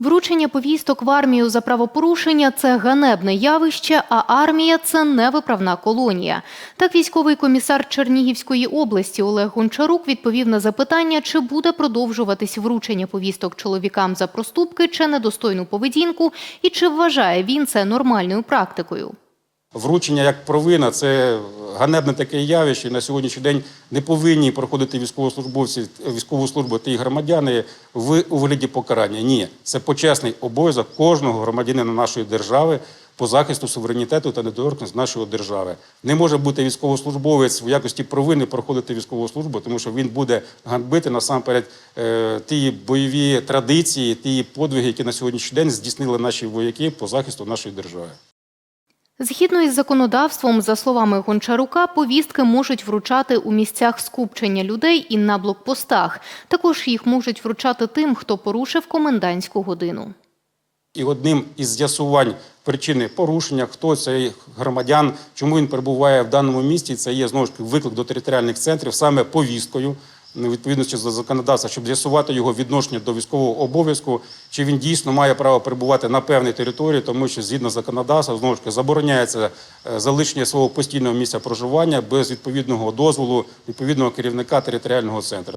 Вручення повісток в армію за правопорушення це ганебне явище, а армія це невиправна колонія. Так військовий комісар Чернігівської області Олег Гончарук відповів на запитання, чи буде продовжуватись вручення повісток чоловікам за проступки чи недостойну поведінку, і чи вважає він це нормальною практикою. Вручення як провина це ганебне таке явище. На сьогоднішній день не повинні проходити військовослужбовці військову службу та й громадяни в у вигляді покарання. Ні, це почесний обов'язок кожного громадянина нашої держави по захисту суверенітету та недоторканності нашої держави. Не може бути військовослужбовець в якості провини проходити військову службу, тому що він буде ганьбити насамперед е, ті бойові традиції, ті подвиги, які на сьогоднішній день здійснили наші вояки по захисту нашої держави. Згідно із законодавством, за словами Гончарука, повістки можуть вручати у місцях скупчення людей і на блокпостах. Також їх можуть вручати тим, хто порушив комендантську годину. І одним із з'ясувань причини порушення, хто цей громадян, чому він перебуває в даному місті, це є знову ж виклик до територіальних центрів саме повісткою. Ну, Відповідності до законодавства, щоб з'ясувати його відношення до військового обов'язку, чи він дійсно має право перебувати на певній території, тому що згідно законодавства знову ж таки забороняється е, залишення свого постійного місця проживання без відповідного дозволу відповідного керівника територіального центру.